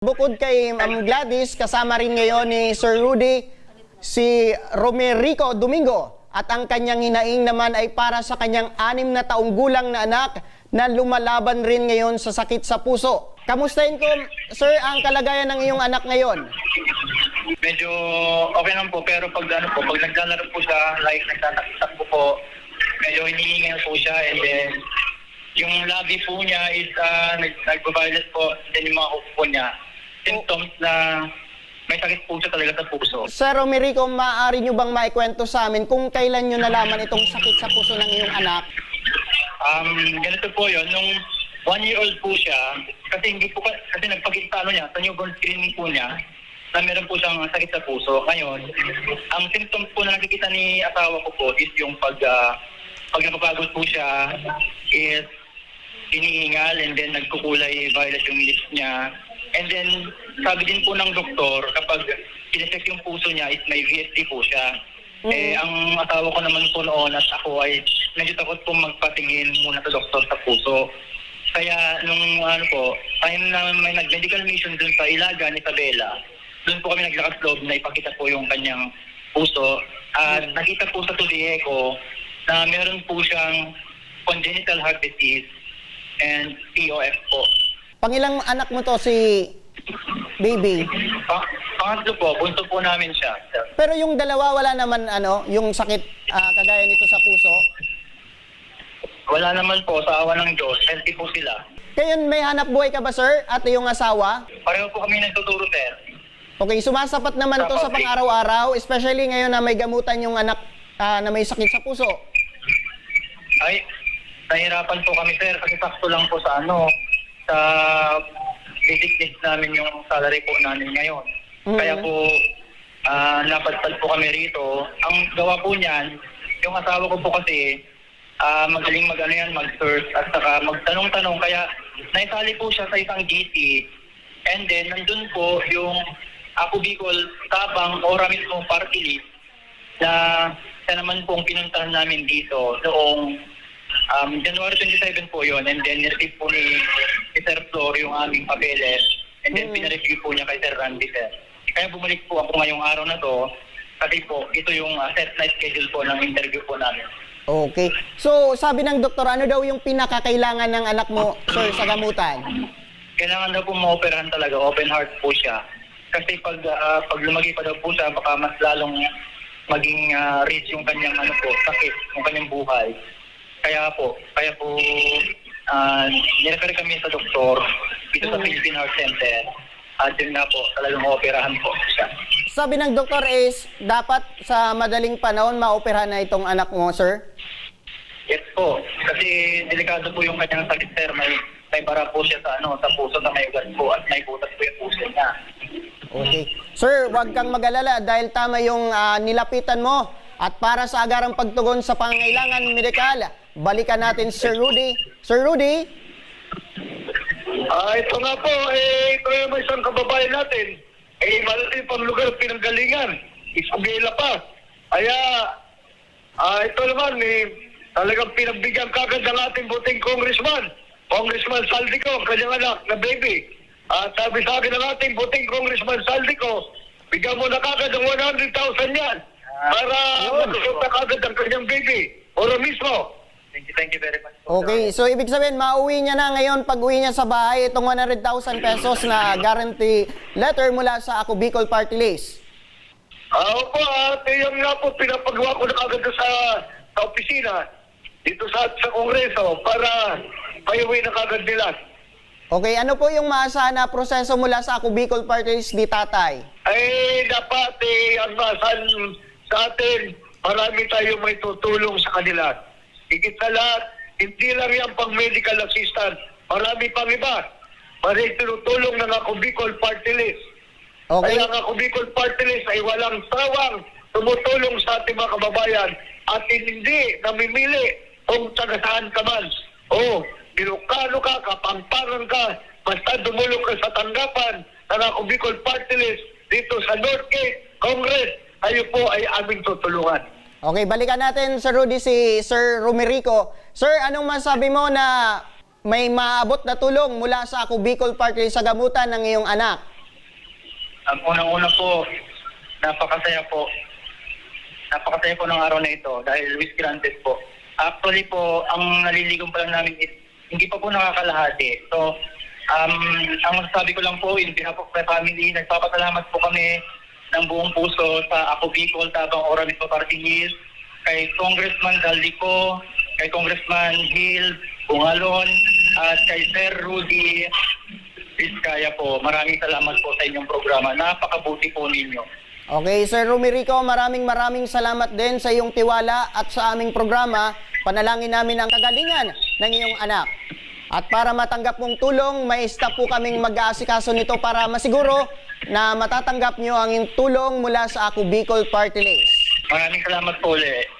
Bukod kay Ma'am Gladys, kasama rin ngayon ni Sir Rudy, si Romerico Domingo. At ang kanyang hinaing naman ay para sa kanyang anim na taong gulang na anak na lumalaban rin ngayon sa sakit sa puso. Kamustahin ko, Sir, ang kalagayan ng iyong anak ngayon? medyo okay naman po pero pag ano po pag naglalaro po siya like nagtataktak po medyo hinihingal po siya and then yung labi po niya is uh, nag nagbabalot po then yung mga upo po niya symptoms na may sakit po siya talaga sa puso Sir Romerico, maaari nyo bang maikwento sa amin kung kailan nyo nalaman itong sakit sa puso ng iyong anak? um ganito po yon nung one year old po siya kasi hindi po ka- kasi nagpakita ano niya sa newborn screening po niya na meron po siyang sakit sa puso. Ngayon, ang symptoms po na nakikita ni asawa ko po is yung pag, ah, pag napapagod po siya is iniingal and then nagkukulay violet yung lips niya. And then, sabi din po ng doktor, kapag pinecheck yung puso niya is may VSD po siya. Eh, ang asawa ko naman po noon at ako ay medyo takot po magpatingin muna sa doktor sa puso. Kaya nung ano po, time na may nag-medical mission dun sa Ilaga ni Isabela, doon po kami naglakas loob na ipakita po yung kanyang puso. At nakita po sa tulihe ko na meron po siyang congenital heart disease and POF po. Pangilang anak mo to si baby? Pa- pangatlo po, bunso po namin siya. sir. Pero yung dalawa wala naman ano, yung sakit ah, kagaya nito sa puso. Wala naman po sa awa ng Diyos, healthy po sila. Ngayon may hanap buhay ka ba sir at iyong asawa? Pareho po kami nagtuturo, sir. Okay, sumasapat naman to sa Sapat, eh. pang-araw-araw, especially ngayon na may gamutan yung anak ah, na may sakit sa puso. Ay, nahirapan po kami, sir, kasi sakto lang po sa ano, sa basic namin yung salary po namin ngayon. Mhm. Kaya po, ah napadpad po kami rito. Ang gawa po niyan, yung asawa ko po kasi, ah magaling mag ano yan, mag-search at saka magtanong-tanong. Kaya naisali po siya sa isang GC. And then, nandun po yung Ako Bicol Tabang Ora mismo party list na siya naman pong pinuntahan namin dito noong um, January 27 po yon and then nireceive po ni, ni Sir Flor yung aming papeles and then Mm. pinareview po niya kay Sir Randy Sir. Kaya bumalik po ako ngayong araw na to kasi po ito yung uh, set na schedule po ng interview po namin. Okay. So, sabi ng doktor, ano daw yung pinakakailangan ng anak mo, sir, sa gamutan? Kailangan daw po maoperahan talaga, open heart po siya. Kasi pag ah, pag lumagi pa daw po siya, baka mas lalong maging ah, rich yung kanyang ano po, sakit, yung kanyang buhay. Kaya po, kaya po uh, nirefer kami sa doktor dito sa Mm. Philippine Heart Center. At yun nga po, talagang operahan po siya. Sabi ng doktor is, dapat sa madaling panahon maoperahan na itong anak mo, sir? Yes po, kasi delikado po yung kanyang sakit sir. May, may bara po siya sa, ano, sa puso na may ugat po at may butas po yung puso niya. Okay. Sir, huwag kang mag-alala dahil tama yung ah, nilapitan mo. At para sa agarang pagtugon sa pangailangan medikal, balikan natin si Sir Rudy. Sir Rudy, Ah, ito nga po, eh, ito yung isang kababayan natin. Eh, malalim pang lugar pinanggalingan. Isabela pa. Kaya, ah, ito naman, eh, talagang pinagbigyan kagad ng ating buting congressman. Congressman Saldico, ang kanyang anak na baby. At sabi sa akin ng ating buting congressman Saldico, bigyan mo na kagad ng 100,000 yan para magsusot na kagad ang kanyang baby. Oro mismo. Thank you, thank you very much. po, okay, so ibig sabihin, mauwi niya na ngayon pag uwi niya sa bahay itong 100,000 pesos na guarantee letter mula sa Ako Bicol Party List. Ah, opo, at yung nga po, pinapagawa ko na kagad sa, sa opisina, dito sa, sa kongreso, para paiuwi na kagad nila. Okay, ano po yung maasahan na proseso mula sa Ako Bicol Party List di tatay? Ay, dapat eh, ang masan sa atin, marami tayo may tutulong sa kanila. Higit sa lahat, hindi lang yan pang medical assistant, marami pang iba. Maraming tinutulong ng ako Bicol Party List. Okay? Kaya ang ako Bicol Party List ay walang sawang tumutulong sa ating mga kababayan at hindi namimili kung taga saan ka man. O, Ilocano ka, Kapampangan ka, basta dumulong ka sa tanggapan ng ako Bicol Party List dito sa Northgate Congress, kayo po ay aming tutulungan. Okay, balikan natin Sir Rudy si Sir Romerico. Sir, anong masabi mo na may maabot na tulong mula sa Ako Bicol List sa gamutan ng iyong anak? Ang unang-una po, napakasaya po. Napakasaya po ng araw na ito dahil wish granted po. Actually po, ang naliligong pa lang namin is hindi pa po nakakalahati. So, um, ang masasabi ko lang po, in behalf of my family, nagpapasalamat po kami ng buong puso sa Ako Bicol, Tabang Ora Mismo Party List, kay Congressman Galdico, kay Congressman Hill, Bungalon, at kay Sir Rudy Vizcaya po. Maraming salamat po sa inyong programa. Napakabuti po ninyo. Okay, Sir Rumirico, maraming maraming salamat din sa iyong tiwala at sa aming programa. Panalangin namin ang kagalingan ng iyong anak. At para matanggap mong tulong, may staff po kaming mag-aasikaso nito para masiguro na matatanggap nyo ang tulong mula sa Ako Bicol Party List. Maraming salamat po ulit.